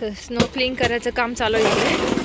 Snow clean करायचं काम चालू आहे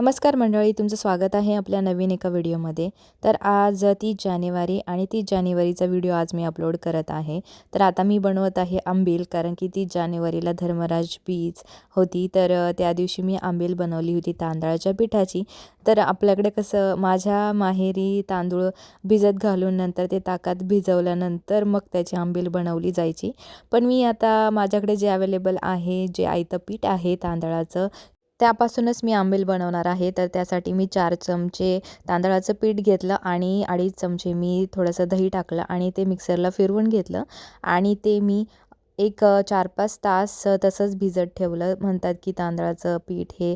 नमस्कार मंडळी तुमचं स्वागत आहे आपल्या नवीन एका व्हिडिओमध्ये. तर आज तीस जानेवारी आणि तीस जानेवारीचा व्हिडिओ आज मी अपलोड करत आहे. तर आता मी बनवत आहे आंबील कारण की तीस जानेवारीला धर्मराज बीच होती. तर त्या दिवशी मी आंबील बनवली होती तांदळाच्या पिठाची. तर आपल्याकडे कसं माझ्या माहेरी तांदूळ भिजत घालून नंतर ते ताकात भिजवल्यानंतर मग त्याची आंबील बनवली जायची. पण मी आता माझ्याकडे जे अवेलेबल आहे जे आयतं पीठ आहे तांदळाचं त्यापासूनच मी आंबील बनवणार आहे. तर त्यासाठी मी चार चमचे तांदळाचं पीठ घेतलं आणि अडीच चमचे मी थोडंसं दही टाकलं आणि ते मिक्सरला फिरवून घेतलं. आणि ते मी एक चार पाच तास तसंच भिजत ठेवलं. म्हणतात की तांदळाचं पीठ हे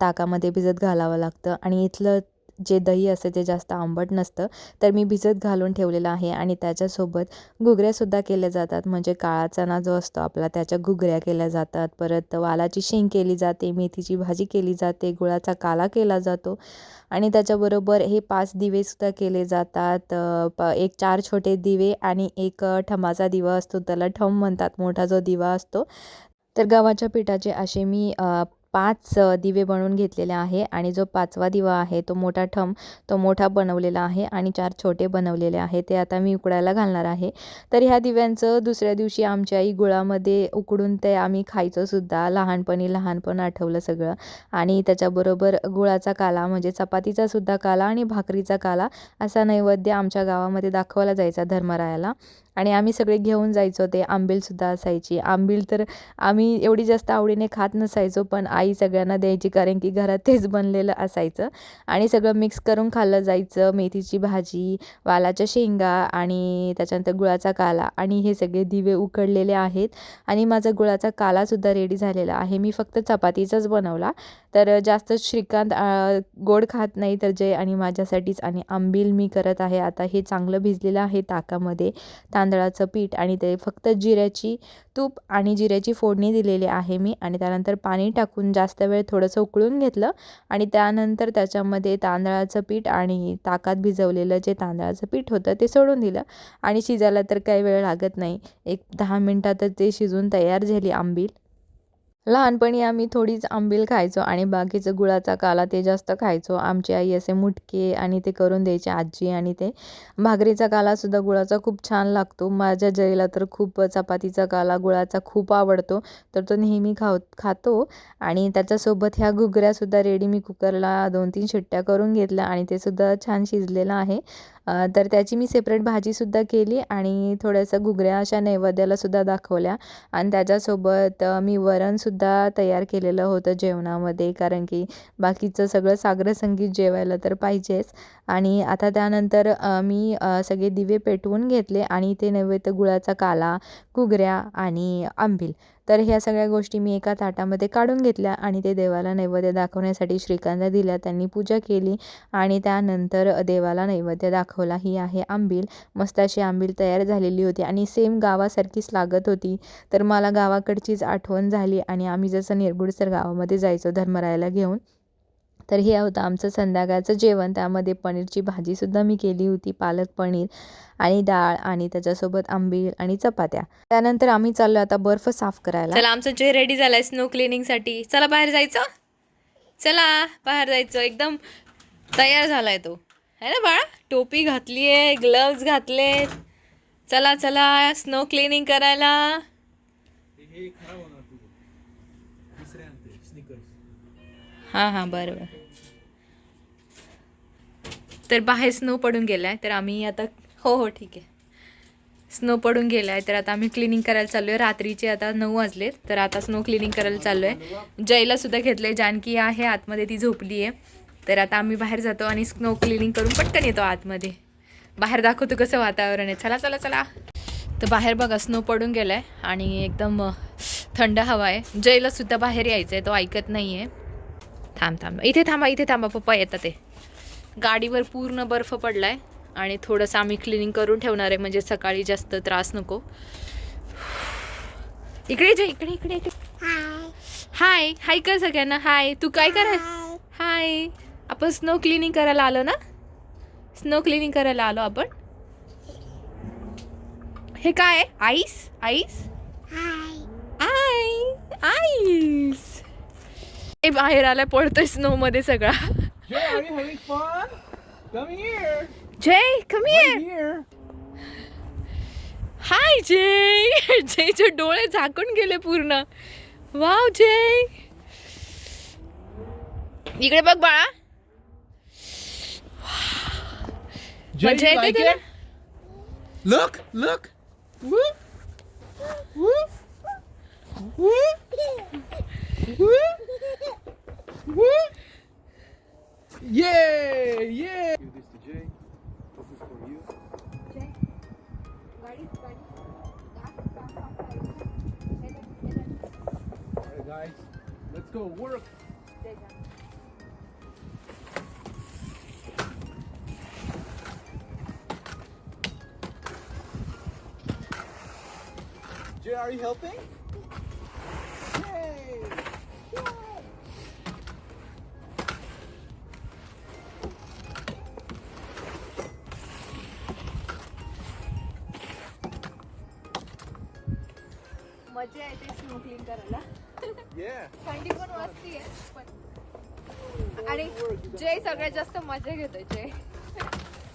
ताकामध्ये भिजत घालावं लागतं. आणि इथलं जे दही असते ते जास्त आंबट नसतं तर मी भिजत घालून ठेवलेलं आहे आणि त्याच्यासोबत घुगऱ्यासुद्धा केल्या जातात. म्हणजे काळा चणा जो असतो आपला त्याच्या घुगऱ्या केल्या जातात. परत वालाची शेंग केली जाते मेथीची भाजी केली जाते गुळाचा काला केला जातो. आणि त्याच्याबरोबर हे पाच दिवेसुद्धा केले जातात. प एक चार छोटे दिवे आणि एक ठमाचा दिवा असतो. त्याला ठम म्हणतात. मोठा जो दिवा असतो. तर गव्हाच्या पिठाचे असे मी पाच दिवे बनवून घेतलेले आहे आणि जो पाचवा दिवा आहे तो मोठा ठम तो मोठा बनवलेला आहे आणि चार छोटे बनवलेले आहे. ते आता मी उकडायला घालणार आहे. तर ह्या दिव्यांचं दुसऱ्या दिवशी आमची आई गुळामध्ये उकडून ते आम्ही खायचोसुद्धा लहानपणी लहानपण आठवलं सगळं. आणि त्याच्याबरोबर गुळाचा काला म्हणजे चपातीचा सुद्धा काला आणि भाकरीचा काला असा नैवेद्य आमच्या गावामध्ये दाखवला जायचा धर्मरायाला. आणि आम्ही सगळे घेऊन जायचो ते आंबीलसुद्धा असायची. आंबील तर आम्ही एवढी जास्त आवडीने खात नसायचो पण आई सगळ्यांना द्यायची कारण की घरात तेच बनलेलं असायचं. आणि सगळं मिक्स करून खाल्लं जायचं मेथीची भाजी वालाच्या शेंगा आणि त्याच्यानंतर गुळाचा काला आणि हे सगळे दिवे उकडलेले आहेत. आणि माझा गुळाचा कालासुद्धा रेडी झालेला आहे. मी फक्त चपातीचाच बनवला. तर जास्त श्रीकांत गोड खात नाही तर जय आणि माझ्यासाठीच आणि आंबील मी करत आहे. आता हे चांगलं भिजलेलं आहे ताकामध्ये तांदळाचं पीठ आणि ते फक्त जिऱ्याची तूप आणि जिऱ्याची फोडणी दिलेली आहे मी आणि त्यानंतर पाणी टाकून जास्त वेळ थोडंसं उकळून घेतलं आणि त्यानंतर त्याच्यामध्ये तांदळाचं पीठ आणि ताकात भिजवलेलं जे तांदळाचं पीठ होतं ते सोडून दिलं आणि शिजायला तर काही वेळ लागत नाही. एक दहा मिनटातच ते शिजून तयार झाली आंबील लहानपणी आम्ही थोडीच आंबील खायचो आणि बाकीचं गुळाचा काला ते जास्त खायचो. आमची आई असे मुटके आणि ते करून द्यायची आजी आणि ते. भाकरीचा कालासुद्धा गुळाचा खूप छान लागतो. माझ्या जयला तर खूप चपातीचा काला गुळाचा खूप आवडतो. तर तो नेहमी खाव खातो. आणि त्याच्यासोबत ह्या घुगऱ्यासुद्धा रेडी मी कुकरला दोन तीन शिट्ट्या करून घेतल्या आणि ते सुद्धा छान शिजलेलं आहे. तर त्याची मी सेपरेट भाजीसुद्धा केली आणि थोड्यासं घुगऱ्या अशा नैवेद्यालासुद्धा दाखवल्या. आणि त्याच्यासोबत मी वरणसुद्धा तयार केलेलं होतं जेवणामध्ये कारण की बाकीचं सगळं साग्र संगीत जेवायला तर पाहिजेच. आणि आता त्यानंतर मी सगळे दिवे पेटवून घेतले आणि ते नैवेद्य गुळाचा काला घुगऱ्या आणि आंबील. तर ह्या सगळ्या गोष्टी मी एका ताटामध्ये काढून घेतल्या आणि ते देवाला नैवेद्य दाखवण्यासाठी श्रीकांतला दिल्या. त्यांनी पूजा केली आणि त्यानंतर देवाला नैवेद्य दाखवला. ही आहे आंबील. मस्त अशी आंबील तयार झालेली होती आणि सेम गावासारखीच लागत होती. तर मला गावाकडचीच आठवण झाली आणि आम्ही जसं निरगुडसर गावामध्ये जायचो धर्मरायाला घेऊन तर हे होतं आमचं संध्याकाळचं जेवण. त्यामध्ये पनीरची भाजीसुद्धा मी केली होती पालक पनीर आणि डाळ आणि त्याच्यासोबत आंबील आणि चपात्या. त्यानंतर आम्ही चाललो आता बर्फ साफ करायला. चला आमचं जे रेडी झालंय स्नो क्लिनिंगसाठी चला बाहेर जायचं. चला बाहेर जायचं. एकदम तयार झालाय तो. है ना बाळा? टोपी घातली आहे ग्लव्ज घातले चला चला स्नो क्लिनिंग करायला. हां हां बरं बरं तर बाहेर स्नो पडून गेला आहे तर आम्ही आता हो हो ठीक आहे. स्नो पडून गेला आहे तर आता आम्ही क्लिनिंग करायला चाललो आहे रात्रीचे आता नऊ वाजलेत तर आता स्नो क्लिनिंग करायला चाललो आहे जयलासुद्धा घेतलं आहे जानकी आहे आतमध्ये ती झोपली आहे. तर आता आम्ही बाहेर जातो आणि स्नो क्लिनिंग करून पटकन येतो आतमध्ये. बाहेर दाखवतो कसं वातावरण आहे. चला चला चला. तर बाहेर बघा स्नो पडून गेला आहे आणि एकदम थंड हवा आहे. जयलासुद्धा बाहेर यायचं आहे तो ऐकत नाही आहे थांब थांब. इथे थांबा इथे थांबा पप्पा येतात ते. गाडीवर पूर्ण बर्फ पडलाय आणि थोडंसं आम्ही क्लिनिंग करून ठेवणार आहे म्हणजे सकाळी जास्त त्रास नको. इकडे जे इकडे इकडे इकडे. हाय हाय कर सगळ्यांना. हाय तू काय करा? हाय आपण स्नो क्लिनिंग करायला आलो ना? स्नो क्लिनिंग करायला आलो आपण. हे काय? आहे आईस आईस आय आईस हे बाहेर आलाय पडतोय स्नो मध्ये सगळा. जय कमी. हाय जय जयचे डोळे झाकून गेले पूर्ण. वाव जय. इकडे बघ बाळा. मजा येते तुला? yeah, yeah. Give this to Jay. This is for you. Jay, guys, guys, let's go work. Jay, are you helping? Yay! मजा येते स्नो क्लीन करायला. थंडी पण वाजतीये पण आणि जय सगळ्यात जास्त मजा घेतोय Jay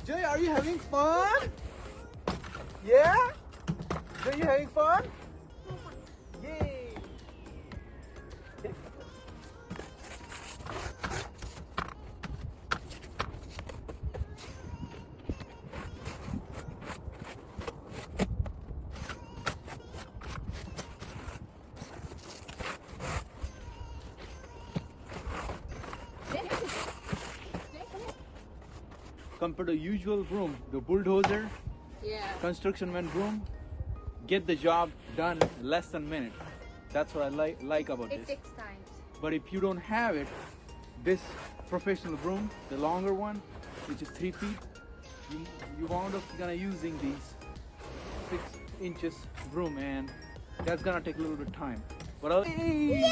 Jay, are you having fun? Yeah? Jay, you having fun? compared to usual broom, the bulldozer, yeah. construction man broom, get the job done less than minute. That's what I like like about it this. It takes time. But if you don't have it, this professional broom, the longer one, which is three feet, you, you wound up gonna using these six inches broom and that's gonna take a little bit of time. But I'll Yay!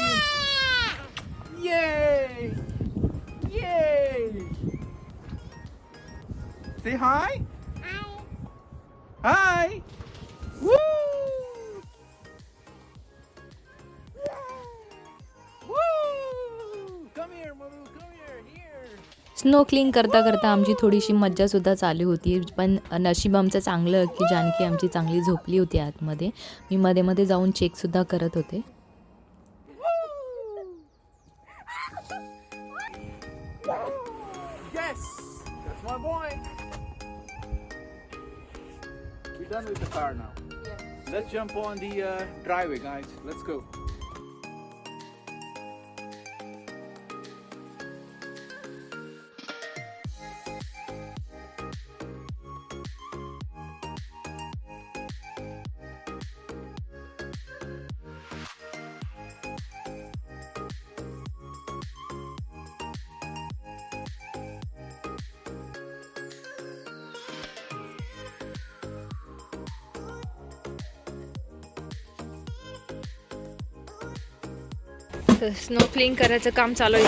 Yay! Yay! Say hi. Hi. Woo! Woo! Come here, Maru. Come here. Here. Snow clean करता करता आमची थोडीशी मज्जासुद्धा चालू होती पण नशीब आमचं चांगलं की जानकी आमची चांगली झोपली होती आतमध्ये मी मध्ये मध्ये जाऊन चेकसुद्धा करत होते my boy. We're done with the car now. Let's jump on the uh, driveway, guys. Let's go. तर स्नो क्लीन करायचं काम चालू आहे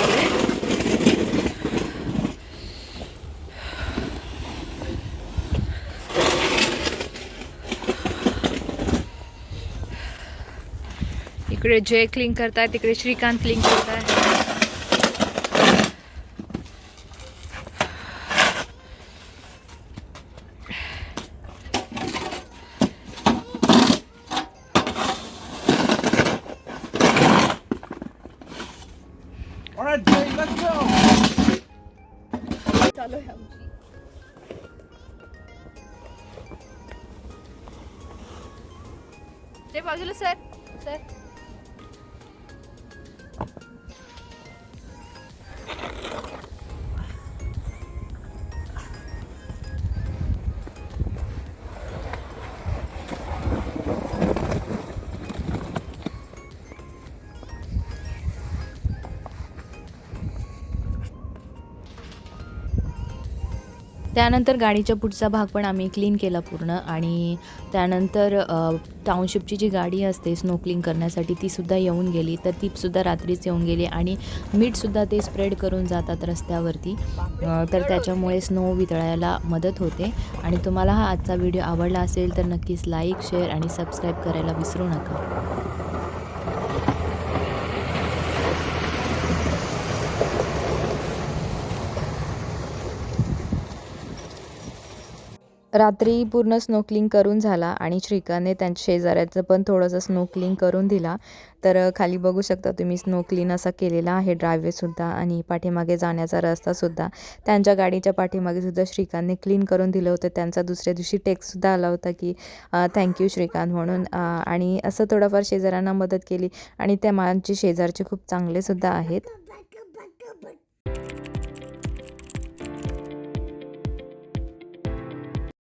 इकडे. जय क्लीन करतायत तिकडे श्रीकांत क्लीन करतात. ते बाजूला त्यानंतर गाडीच्या पुढचा भाग पण आम्ही क्लीन केला पूर्ण आणि त्यानंतर टाउनशिपची जी गाडी असते स्नो क्लीन करण्यासाठी तीसुद्धा येऊन गेली. तर तीसुद्धा रात्रीच येऊन गेली आणि मीठसुद्धा ते स्प्रेड करून जातात रस्त्यावरती. तर त्याच्यामुळे स्नो वितळायला मदत होते. आणि तुम्हाला हा आजचा व्हिडिओ आवडला असेल तर नक्कीच लाईक शेअर आणि सबस्क्राईब करायला विसरू नका. रात्री पूर्ण स्नोकलिंग करून झाला आणि श्रीकांतने त्यांच्या शेजाऱ्याचं पण थोडंसं स्नोकलिंग करून दिला. तर खाली बघू शकता तुम्ही स्नोकलिंग असा केलेला आहे ड्रायवेसुद्धा आणि पाठीमागे जाण्याचा रस्तासुद्धा त्यांच्या गाडीच्या पाठीमागे सुद्धा श्रीकांतने क्लीन करून दिलं होतं. त्यांचा दुसऱ्या दिवशी टेक्स्टसुद्धा आला होता की थँक्यू श्रीकांत म्हणून. आणि असं थोडंफार शेजाऱ्यांना मदत केली. आणि त्या माझे शेजारचे खूप चांगलेसुद्धा आहेत.